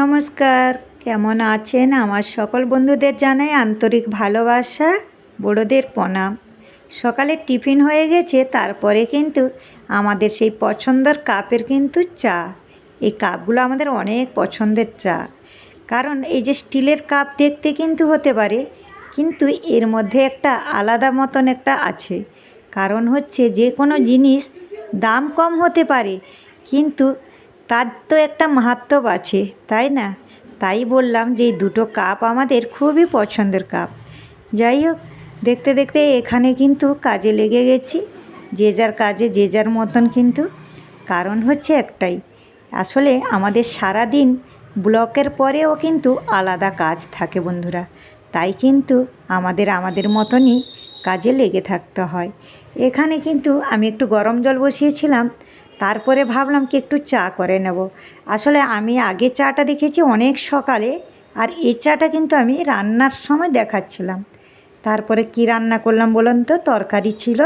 নমস্কার। কেমন আছেন আমার সকল বন্ধুদের জানাই আন্তরিক ভালোবাসা, বড়োদের প্রণাম। সকালে টিফিন হয়ে গেছে, তারপরে কিন্তু আমাদের সেই পছন্দের কাপের কিন্তু চা। এই কাপগুলো আমাদের অনেক পছন্দের চা। কারণ এই যে স্টিলের কাপ দেখতে কিন্তু হতে পারে, কিন্তু এর মধ্যে একটা আলাদা মতন একটা আছে। কারণ হচ্ছে যে কোনো জিনিস দাম কম হতে পারে, কিন্তু তার তো একটা মাহাত্ম্য আছে, তাই না? তাই বললাম যে এই দুটো কাপ আমাদের খুবই পছন্দের কাপ। যাই হোক, দেখতে দেখতে এখানে কিন্তু কাজে লেগে গেছি। যে যার কাজে, যে যার মতন কিন্তু। কারণ হচ্ছে একটাই, আসলে আমাদের সারা দিন ব্লকের পরেও কিন্তু আলাদা কাজ থাকে বন্ধুরা। তাই কিন্তু আমাদের আমাদের মতনই কাজে লেগে থাকতে হয়। এখানে কিন্তু আমি একটু গরম জল বসিয়েছিলাম তারপরে ভাবলাম কি একটু চা করে নেব। আসলে আমি আগে চাটা দেখেছি অনেক সকালে, আর এই চাটা কিন্তু আমি রান্নার সময় দেখাচ্ছিলাম। তারপরে কি রান্না করলাম বলুন তো? তরকারি ছিল,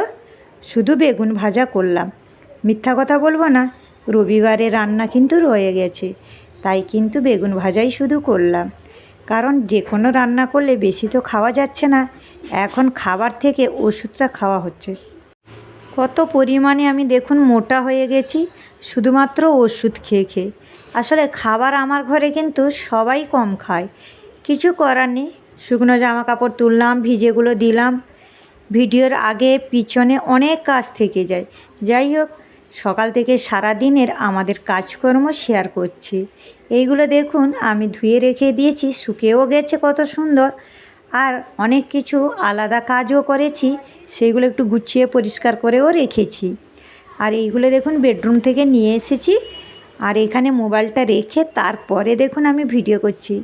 শুধু বেগুন ভাজা করলাম। মিথ্যা কথা বলব না, রবিবারে রান্না কিন্তু রয়ে গেছে, তাই কিন্তু বেগুন ভাজাই শুধু করলাম। কারণ যে কোনো রান্না করলে বেশি তো খাওয়া যাচ্ছে না, এখন খাবার থেকে ওষুধটা খাওয়া হচ্ছে। কত পরিমাণে আমি দেখুন মোটা হয়ে গেছি, শুধুমাত্র ওষুধ খেয়ে খেয়ে। আসলে খাবার আমার ঘরে কিন্তু সবাই কম খায়। কিছু করার নেই, শুকনো জামা কাপড় তুললাম, ভিজেগুলো দিলাম। ভিডিওর আগে পিছনে অনেক কাজ থেকে যায়। যাই হোক, সকাল থেকে সারা দিনের আমাদের কাজকর্ম শেয়ার করছি। এইগুলো দেখুন আমি ধুয়ে রেখে দিয়েছি, শুকেও গেছে কত সুন্দর। আর অনেক কিছু আলাদা কাজও করেছি সেইগুলো একটু গুছিয়ে পরিষ্কার করেও রেখেছি। আর এইগুলো দেখুন বেডরুম থেকে নিয়ে এসেছি। আর এখানে মোবাইলটা রেখে তারপরে দেখুন আমি ভিডিও করছি।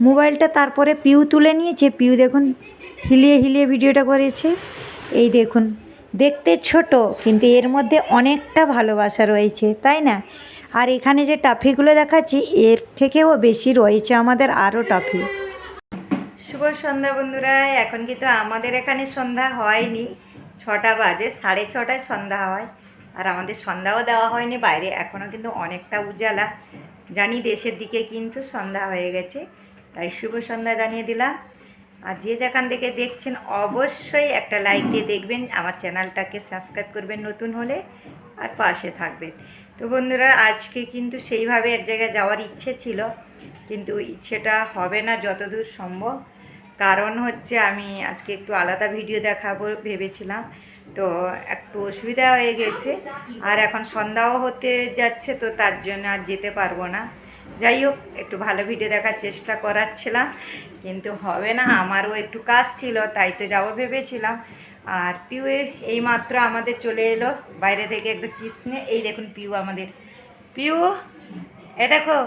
মোবাইলটা তারপরে পিউ তুলে নিয়েছে, পিউ দেখুন হিলিয়ে হিলিয়ে ভিডিওটা করেছে। এই দেখুন, দেখতে ছোট, কিন্তু এর মধ্যে অনেকটা ভালোবাসা রয়েছে, তাই না? আর এখানে যে টাফিগুলো দেখাচ্ছি, এর থেকেও বেশি রয়েছে আমাদের আরও টাফি। শুভ সন্ধ্যা বন্ধুরা। এখন কিন্তু আমাদের এখানে সন্ধ্যা হয়নি। ছটা বাজে, সাড়ে ছটায় সন্ধ্যা হয়। আর আমাদের সন্ধ্যাও দেওয়া হয়নি বাইরে, এখনও কিন্তু অনেকটা উজালা। জানি দেশের দিকে কিন্তু সন্ধ্যা হয়ে গেছে, তাই শুভ সন্ধ্যা জানিয়ে দিলাম। আর যে যেখান থেকে দেখছেন, অবশ্যই একটা লাইক দিয়ে দেখবেন, আমার চ্যানেলটাকে সাবস্ক্রাইব করবেন নতুন হলে, আর পাশে থাকবেন। তো বন্ধুরা, আজকে কিন্তু সেইভাবে এক জায়গায় যাওয়ার ইচ্ছে ছিল, কিন্তু ইচ্ছেটা হবে না যতদূর সম্ভব। কারণ হচ্ছে আমি আজকে একটু আলাদা ভিডিও দেখাবো ভেবেছিলাম। তো একটু অসুবিধা হয়ে গেছে। আর এখন সন্ধ্যাও হতে যাচ্ছে, তো তার জন্য আর যেতে পারব না। যাই হোক, একটু ভালো ভিডিও দেখার চেষ্টা করাচ্ছিলাম। কিন্তু হবে না, আমারও একটু কাজ ছিল, তাই তো যাব ভেবেছিলাম। আর পিউ এই মাত্র আমাদের চলে এলো, বাইরে থেকে একটু চিপস নিয়ে। এই দেখুন পিউ আমাদের। পিউ, এ দেখো।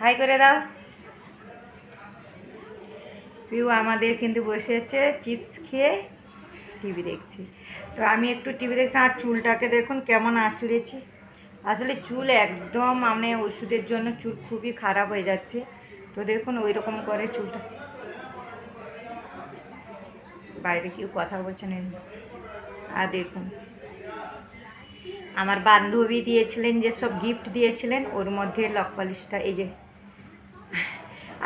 হাই করে দাও। পিউ আমাদের কিন্তু বসেছে চিপস খেয়ে টিভি দেখছি। তো আমি একটু টিভি দেখছি, আর চুলটাকে দেখুন কেমন আঁচড়েছি। আসলে চুল একদম মানে ওষুধের জন্য চুল খুবই খারাপ হয়ে যাচ্ছে। তো দেখুন ওই রকম করে চুলটা। বাইরে কেউ কথা বলছেন আর দেখুন, আমার বান্ধবী দিয়েছিলেন যে সব গিফট দিয়েছিলেন, ওর মধ্যে লক পালিশটা এই যে।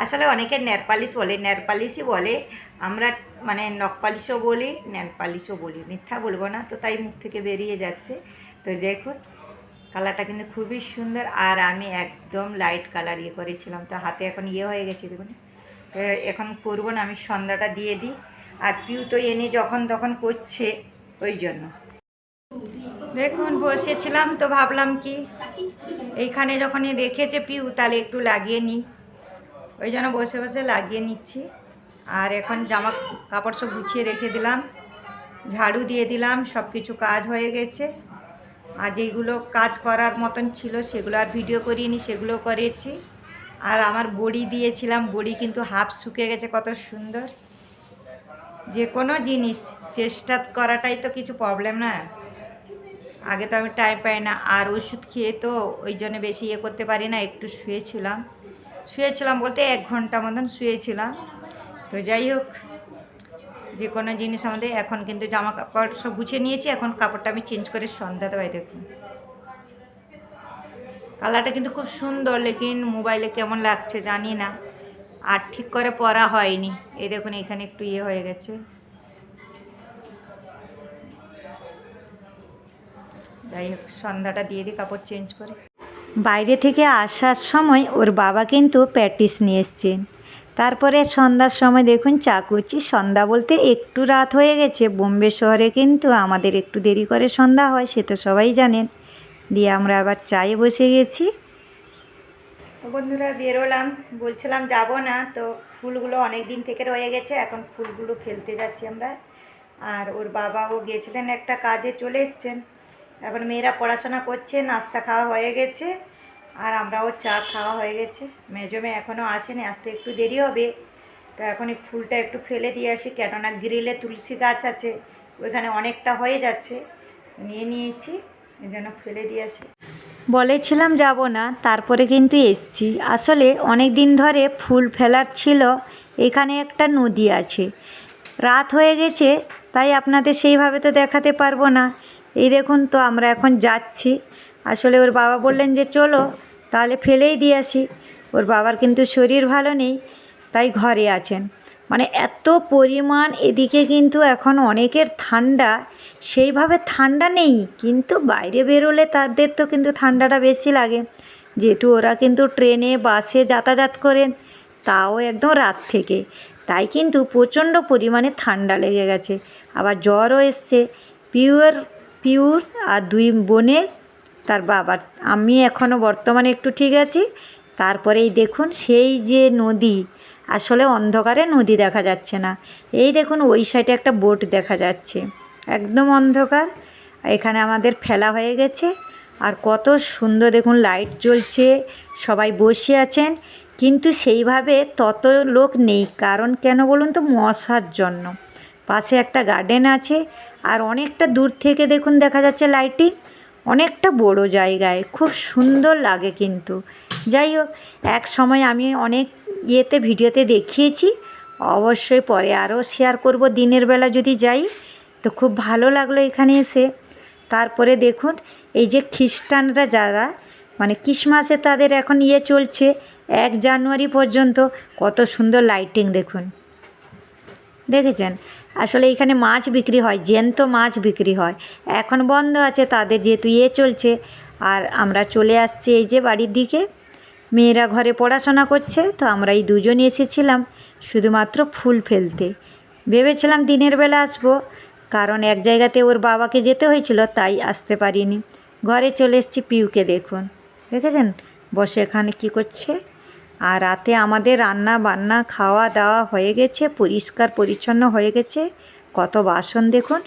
আসলে অনেকে নেল পালিশ বলে নেল পালিশই বলে। আমরা মানে নখ পালিশও বলি নেল পালিশও বলি। মিথ্যা বলব না, তো তাই মুখ থেকে বেরিয়ে যাচ্ছে। তো দেখুন, কালারটা কিন্তু খুবই সুন্দর। আর আমি একদম লাইট কালার ইয়ে করেছিলাম। তো হাতে এখন ইয়ে হয়ে গেছে, দেখুন। তো এখন করব না, আমি সন্ধ্যাটা দিয়ে দিই। আর পিউ তো এনে যখন তখন করছে, ওই জন্য। দেখুন, বসেছিলাম তো ভাবলাম কি, এইখানে যখনই রেখেছে পিউ, তাহলে একটু লাগিয়ে নিই। ওই জন্য বসে বসে লাগিয়ে নিচ্ছি। আর এখন জামা কাপড় সব গুছিয়ে রেখে দিলাম, ঝাড়ু দিয়ে দিলাম, সব কিছু কাজ হয়ে গেছে। আর যেগুলো কাজ করার মতন ছিল সেগুলো আর ভিডিও করিনি সেগুলো করেছি। আর আমার বড়ি দিয়েছিলাম, বড়ি কিন্তু হাফ শুকে গেছে, কত সুন্দর। যে কোনো জিনিস, চেষ্টা করাটাই তো কিছু প্রবলেম না। আগে তো আমি টাইম পাই না। আর ওষুধ খেয়ে তো ওই জন্য বেশি ইয়ে করতে পারি না, একটু শুয়েছিলাম। শুয়েছিলাম বলতে এক ঘণ্টা মতন শুয়েছিলাম। তো যাই হোক, যে কোনো জিনিস আমাদের এখন কিন্তু জামা কাপড় সব গুছিয়ে নিয়েছি, এখন কাপড়টা আমি চেঞ্জ করে সন্ধ্যা দেওয়াই দেখুন কালারটা কিন্তু খুব সুন্দর, লেকিন মোবাইলে কেমন লাগছে জানি না। আর ঠিক করে পরা হয়নি। এই দেখুন, এখানে একটু ইয়ে হয়ে গেছে। যাই হোক, সন্ধ্যাটা দিয়ে দিই কাপড় চেঞ্জ করে। বাইরে থেকে আসার সময় ওর বাবা কিন্তু প্যাটিস নিয়ে এসছেন তারপরে সন্ধ্যার সময় দেখুন চা করছি সন্ধ্যা বলতে একটু রাত হয়ে গেছে। বোম্বে শহরে কিন্তু আমাদের একটু দেরি করে সন্ধ্যা হয়, সে তো সবাই জানেন। দিয়ে আমরা আবার চায়ে বসে গেছি। বন্ধুরা, বেরোলাম। বলছিলাম যাব না, তো ফুলগুলো অনেক দিন থেকে রয়ে গেছে, এখন ফুলগুলো ফেলতে যাচ্ছি আমরা। আর ওর বাবাও গিয়েছিলেন একটা কাজে, চলে এসছেন। এখন মেয়েরা পড়াশোনা করছে, নাস্তা খাওয়া হয়ে গেছে, আর আমরাও চা খাওয়া হয়ে গেছে। মেজো মেয়ে এখনও আসেনি, আসতে একটু দেরি হবে। তো এখন এই ফুলটা একটু ফেলে দিয়ে আসি, কেননা গ্রিলে তুলসী গাছ আছে, ওইখানে অনেকটা হয়ে যাচ্ছে। নিয়ে নিয়েছি, এই জন্য ফেলে দিয়ে আসি। বলেছিলাম যাব না, তারপরে কিন্তু এসছি। আসলে অনেক দিন ধরে ফুল ফেলার ছিল, এখানে একটা নদী আছে। রাত হয়ে গেছে, তাই আপনাদের সেইভাবে তো দেখাতে পারব না। এই দেখুন তো আমরা এখন যাচ্ছি। আসলে ওর বাবা বললেন যে, চলো, তাহলে ফেলেই দিয়ে আসি। ওর বাবার কিন্তু শরীর ভালো নেই, তাই ঘরে আছেন। মানে এত পরিমাণ এদিকে কিন্তু এখন অনেকের ঠান্ডা, সেইভাবে ঠান্ডা নেই, কিন্তু বাইরে বেরোলে তাদের তো কিন্তু ঠান্ডাটা বেশি লাগে। যেহেতু ওরা কিন্তু ট্রেনে, বাসে যাতায়াত করেন, তাও একদম রাত থেকে। তাই কিন্তু প্রচণ্ড পরিমাণে ঠান্ডা লেগে গেছে। আবার জ্বরও এসছে। পিওর পিউর আর দুই বোনের, তার বাবার। আমি এখনও বর্তমানে একটু ঠিক আছি। তারপরেই দেখুন সেই যে নদী, আসলে অন্ধকারে নদী দেখা যাচ্ছে না। এই দেখুন ওই সাইডে একটা বোট দেখা যাচ্ছে। একদম অন্ধকার। এখানে আমাদের ফেলা হয়ে গেছে। আর কত সুন্দর দেখুন লাইট জ্বলছে, সবাই বসে আছেন। কিন্তু সেইভাবে তত লোক নেই। কারণ কেন বলুন তো? মশার জন্য। পাশে একটা গার্ডেন আছে আর অনেকটা দূর থেকে দেখুন দেখা যাচ্ছে লাইটিং। অনেকটা বড় জায়গায়, খুব সুন্দর লাগে কিন্তু। যাই হোক, এক সময় আমি অনেক ইয়েতে, ভিডিওতে দেখিয়েছি। অবশ্যই পরে আরও শেয়ার করব দিনের বেলা যদি যাই। তো খুব ভালো লাগল এখানে এসে। তারপরে দেখুন, এই যে খ্রিস্টানরা যারা মানে ক্রিসমাসে তাদের এখন ইয়ে চলছে, এক জানুয়ারি পর্যন্ত কত সুন্দর লাইটিং দেখুন। দেখেছেন? আসলে এখানে মাছ বিক্রি হয়, জ্যান্ত মাছ বিক্রি হয়। এখন বন্ধ আছে তাদের যেহেতু ইয়ে চলছে। আর আমরা চলে আসছি এই যে বাড়ির দিকে। মেয়েরা ঘরে পড়াশোনা করছে, তো আমরা এই দুজনই এসেছিলাম শুধুমাত্র ফুল ফেলতে। ভেবেছিলাম দিনের বেলা আসব, কারণ এক জায়গাতে ওর বাবাকে যেতে হয়েছিল, তাই আসতে পারিনি। ঘরে চলে এসেছি পিউকে দেখুন। দেখেছেন? বসে এখানে কী করছে? আর রাতে আমাদের রান্না বান্না খাওয়া দাওয়া হয়ে গেছে, পরিষ্কার পরিচ্ছন্ন হয়ে গেছে। কত বাসন দেখুন।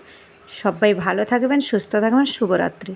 সবাই ভালো থাকবেন, সুস্থ থাকবেন। শুভরাত্রি।